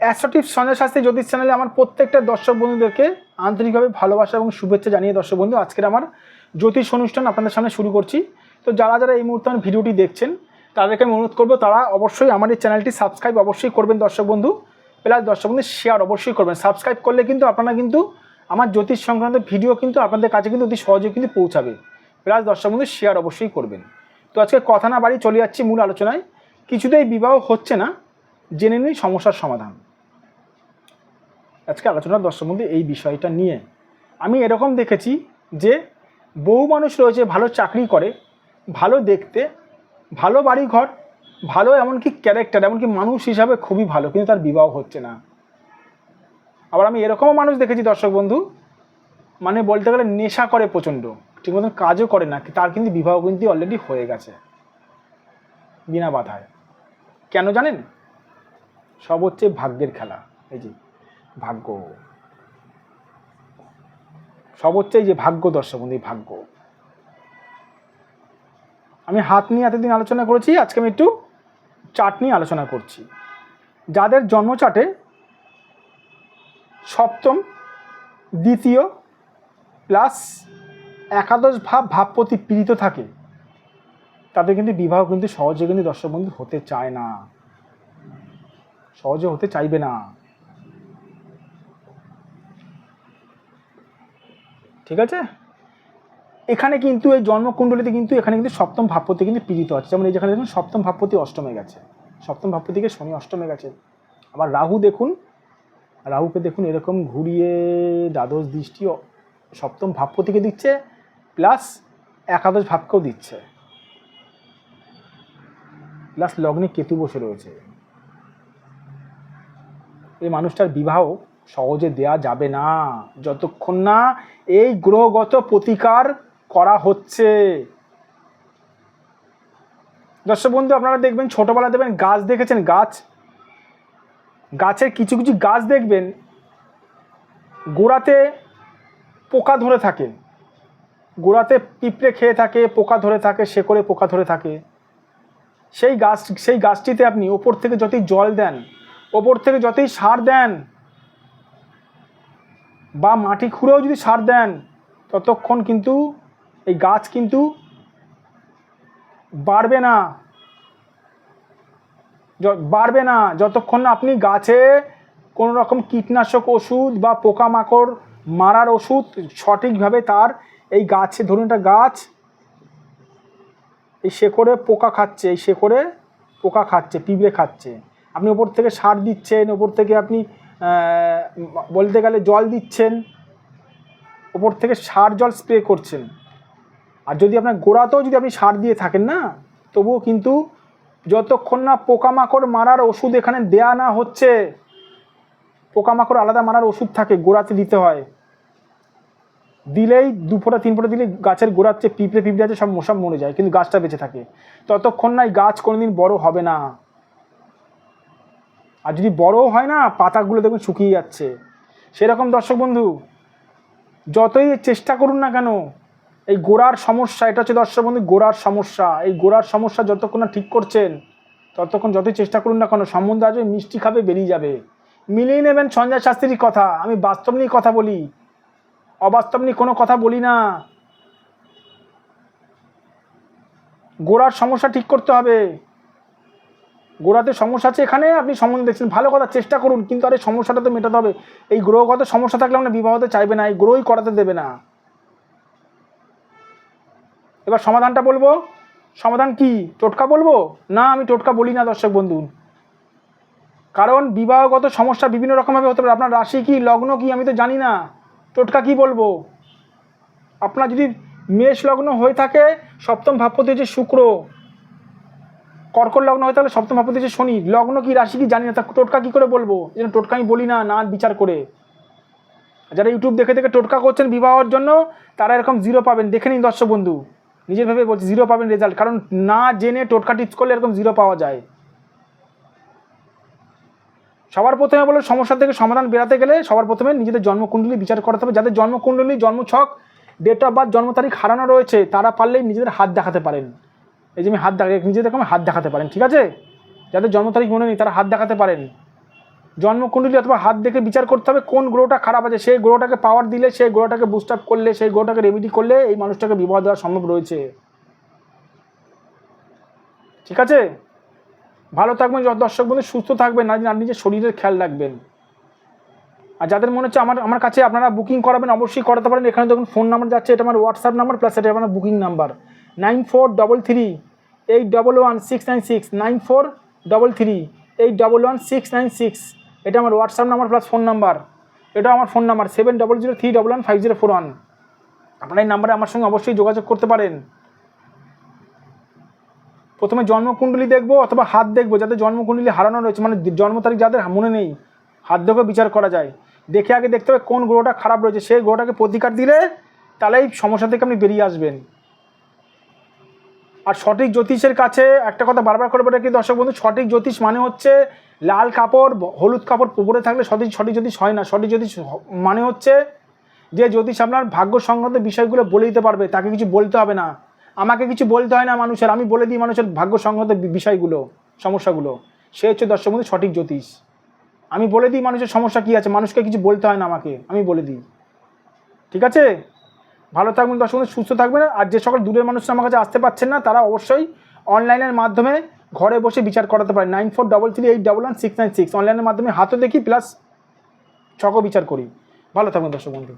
অ্যাস্ট্রোটিভ সঞ্জয় শাস্ত্রী জ্যোতিষ চ্যানেলে আমার প্রত্যেকটা দর্শক বন্ধুদেরকে আন্তরিকভাবে ভালোবাসা এবং শুভেচ্ছা জানিয়ে দর্শক বন্ধু, আজকের আমার জ্যোতিষ অনুষ্ঠান আপনাদের সামনে শুরু করছি। তো যারা যারা এই মুহূর্তে আমার ভিডিওটি দেখছেন, তাদেরকে আমি অনুরোধ করব, তারা অবশ্যই আমার এই চ্যানেলটি সাবস্ক্রাইব অবশ্যই করবেন দর্শক বন্ধু। প্লাস দর্শক বন্ধু শেয়ার অবশ্যই করবেন। সাবস্ক্রাইব করলে কিন্তু আপনারা কিন্তু আমার জ্যোতিষ সংক্রান্ত ভিডিও কিন্তু আপনাদের কাছে কিন্তু অতি সহজে কিন্তু পৌঁছাবে। প্লাস দর্শক বন্ধু শেয়ার অবশ্যই করবেন। তো আজকে কথা না বাড়ি চলে যাচ্ছি মূল আলোচনায়। কিছুতেই বিবাহ হচ্ছে না, জেনে নিই সমস্যার সমাধান। আজকে আলোচনার দর্শক বন্ধু, এই বিষয়টা নিয়ে। আমি এরকম দেখেছি যে বহু মানুষ রয়েছে, ভালো চাকরি করে, ভালো দেখতে, ভালো বাড়ি ঘর ভালো এমনকি ক্যারেক্টার এমনকি মানুষ হিসাবে খুবই ভালো, কিন্তু তার বিবাহ হচ্ছে না। আবার আমি এরকমও মানুষ দেখেছি দর্শক বন্ধু মানে বলতে গেলে নেশা করে প্রচণ্ড, ঠিক মতন কাজও করে না, তার কিন্তু বিবাহ কিন্তু অলরেডি হয়ে গেছে, বিনা বাধায়। কেন জানেন? সব হচ্ছে ভাগ্যের খেলা, এই যে ভাগ্য। এই যে ভাগ্য দর্শক বন্ধু এই ভাগ্য। আমি হাত নিয়ে এতদিন আলোচনা করেছি, আজকে আমি একটু চাট নিয়ে আলোচনা করছি। যাদের জন্ম চাটে সপ্তম, দ্বিতীয় প্লাস একাদশ ভাব ভাবপতি পীড়িত থাকে, তাদের কিন্তু বিবাহ কিন্তু সহজে কিন্তু দর্শক বন্ধু হতে চায় না। সহজে হতে চাইবে না। ঠিক আছে? এখানে কিন্তু এই জন্মকুণ্ডলিতে কিন্তু এখানে কিন্তু সপ্তম ভাবপতি কিন্তু পীড়িত আছে। যেমন এই যেখানে দেখুন, সপ্তম ভাবপতি অষ্টমে গেছে। সপ্তম ভাবপতিকে শনি অষ্টমে গেছে। আবার রাহু দেখুন, রাহুকে দেখুন এরকম ঘুরিয়ে দ্বাদশ দৃষ্টি সপ্তম ভাবপতিকে দিচ্ছে, প্লাস একাদশ ভাবকেও দিচ্ছে। প্লাস লগ্নে কেতু বসে রয়েছে। এই মানুষটার বিবাহ সহজে দেয়া যাবে না। যতক্ষণ না এই গ্রহগত প্রতিকার করা হচ্ছে। দর্শক বন্ধু, আপনারা দেখবেন, ছোটবেলা দেখবেন গাছ দেখেছেন? গাছ? গাছের কিছু কিছু গাছ দেখবেন, গোড়াতে পোকা ধরে থাকে। গোড়াতে পিঁপড়ে খেয়ে থাকে, পোকা ধরে থাকে, শেকড়ে পোকা ধরে থাকে। সেই গাছ, সেই গাছটিতে আপনি ওপর থেকে যতই জল দেন, ওপর থেকে যতই সার দেন বা মাটি খুঁড়েও যদি সার দেন, ততক্ষণ কিন্তু এই গাছ কিন্তু বাড়বে না। বাড়বে না। যতক্ষণ আপনি গাছে কোনো রকম কীটনাশক ওষুধ বা পোকামাকড় মারার ওষুধ সঠিকভাবে তার এই গাছে, ধরুন একটা গাছ এই শেকড়ে পোকা খাচ্ছে, এই শেকড়ে পোকা খাচ্ছে, পিঁপড়ে খাচ্ছে। আপনি ওপর থেকে সার দিচ্ছেন, ওপর থেকে আপনি বলতে গেলে জল দিচ্ছেন ওপর থেকে সার জল স্প্রে করছেন। আর যদি আপনার গোড়াতেও যদি আপনি সার দিয়ে থাকেন না, তবুও কিন্তু যতক্ষণ না পোকামাকড় মারার ওষুধ এখানে দেয়া না হচ্ছে, পোকামাকড় আলাদা মারার ওষুধ থাকে, গোড়াতে দিতে হয়। দিলেই দু ফোঁটা তিন ফোটা দিলে গাছের গোড়ার চেয়ে পিঁপড়ে পিঁপড়ে আছে সব মশা মরে যায়, কিন্তু গাছটা বেঁচে থাকে। ততক্ষণ না এই গাছ কোনোদিন বড় হবে না। আর যদি বড়ও হয় না, পাতাগুলো দেখবেন শুকিয়ে যাচ্ছে। সেরকম দর্শক বন্ধু, যতই চেষ্টা করুন না কেন, এই গোড়ার সমস্যা, এটা হচ্ছে দর্শক বন্ধু, গোড়ার সমস্যা। এই গোড়ার সমস্যা যতক্ষণ না ঠিক করছেন, ততক্ষণ যতই চেষ্টা করুন না কেন, সম্বন্ধে আসবে মিষ্টি খাবে, বেরিয়ে যাবে। মিলিয়ে নেবেন সঞ্জয় শাস্ত্রীর কথা, আমি বাস্তব নিয়ে কথা বলি। অবাস্তব নিয়ে কোনো কথা বলি না। গোড়ার সমস্যা ঠিক করতে হবে। গোড়াতে সমস্যা আছে এখানে, আপনি সম্বন্ধ দেখছেন। ভালো কথা, চেষ্টা করুন, কিন্তু আর এই সমস্যাটা তো মেটাতে হবে। এই গ্রহগত সমস্যা থাকলে আমরা বিবাহতে চাইবে না, এই গ্রহই করাতে দেবে না। এবার সমাধানটা বলব। সমাধান কি? টোটকা বলব? না, আমি টোটকা বলি না, দর্শক বন্ধু। কারণ বিবাহগত সমস্যা বিভিন্ন রকমভাবে হতে পারে। আপনার রাশি কি, লগ্ন কি, আমি তো জানি না। টোটকা কি বলব? আপনার যদি মেষ লগ্ন হয়ে থাকে, সপ্তম ভাবপতি হচ্ছে শুক্র। কর্কট লগ্ন হয় তাহলে সপ্তম ভাবপতি হচ্ছে শনি, লগ্ন কি রাশি কি জানি না, তা টোটকা কি করে বলব? যেন টোটকা আমি বলি না না বিচার করে। যারা ইউটিউব দেখে দেখে টোটকা করছেন বিবাহের জন্য, তারা এরকম জিরো পাবেন। দেখে নিন দর্শক বন্ধু, নিজের ভেবে বলছি জিরো পাবেন রেজাল্ট কারণ না জেনে টোটকা টিপস করলে এরকম জিরো পাওয়া যায়। সবার প্রথমে বলে, সমস্যা থেকে সমাধান বেরাতে গেলে সবার প্রথমে নিজেদের জন্মকুণ্ডলী বিচার করতে হবে। যাদের জন্মকুণ্ডলী, জন্মছক ডেট অফ বার্থ জন্ম তারিখ হারানো রয়েছে, তারা পারলেই নিজেদের হাত দেখাতে পারেন। এই যে আমি হাত দেখা নিজেদের আমি হাত দেখাতে পারেন, ঠিক আছে? যাদের জন্ম তারিখ মনে নেই, তারা হাত দেখাতে পারেন। জন্মকুণ্ডলী অথবা হাত দেখে বিচার করতে হবে কোন গ্রহটা খারাপ আছে। সেই গ্রহটাকে পাওয়ার দিলে, সেই গ্রহটাকে বুস্ট আপ করলে, সেই গ্রহটাকে রেমিডি করলে এই মানুষটাকে বিবাহ দেওয়া সম্ভব রয়েছে। ঠিক আছে? ভালো থাকবেন দর্শক বন্ধু, সুস্থ থাকবেন না আর নিজের শরীরের খেয়াল রাখবেন। আর যাদের মনে হচ্ছে আমার আমার কাছে আপনারা বুকিং করাবেন, অবশ্যই করাতে পারেন। এখানে দেখুন ফোন নাম্বার যাচ্ছে, এটা আমার হোয়াটসঅ্যাপ নাম্বার প্লাস এটা আমার booking number nine four double three, eight double one six nine six, nine four double three, eight double one six nine six. এটা আমার WhatsApp number plus phone number এটা আমার phone number seven double zero three double one five zero four one আপনারা এই নাম্বারে আমার সঙ্গে অবশ্যই যোগাযোগ করতে পারেন। প্রথমে জন্মকুণ্ডলী দেখব অথবা হাত দেখব যাদের জন্মকুণ্ডলী হারানো রয়েছে। মানে জন্ম তারিখ যাদের মনে নেই, হাত দেখেও বিচার করা যায়। দেখে আগে দেখতে হবে কোন গ্রহটা খারাপ রয়েছে। সেই গ্রহটাকে প্রতিকার দিলে তাহলে এই সমস্যা থেকে আপনি বেরিয়ে আসবেন। আর সঠিক জ্যোতিষের কাছে একটা কথা বারবার করে বলে কি দর্শক বন্ধু, সঠিক জ্যোতিষ মানে হচ্ছে লাল কাপড় হলুদ কাপড় পরে থাকলে সঠিক সঠিক জ্যোতিষ হয় না। সঠিক জ্যোতিষ মানে হচ্ছে যে জ্যোতিষ আপনার ভাগ্য সংক্রান্ত বিষয়গুলো বলে দিতে পারবে, তাকে কিছু বলতে হবে না। আমাকে কিছু বলতে হয় না মানুষের, আমি বলে দিই মানুষের ভাগ্য সংক্রান্ত বিষয়গুলো, সমস্যাগুলো। সে হচ্ছে, দর্শক বন্ধু, সঠিক জ্যোতিষ। আমি বলে দিই মানুষের সমস্যা কী আছে, মানুষকে কিছু বলতে হয় না আমাকে, আমি বলে দিই। ঠিক আছে? ভালো থাকবেন, দর্শক সুস্থ থাকবেন। আর যে সকল দূরের মানুষ আমার কাছে আসতে পারছেন না, তারা অবশ্যই অনলাইনের মাধ্যমে ঘরে বসে বিচার করাতে পারে nine four double three eight double one six nine six. অনলাইনের মাধ্যমে হাতও দেখি, প্লাস ছকও বিচার করি। ভালো থাকবেন, দর্শক বন্ধু।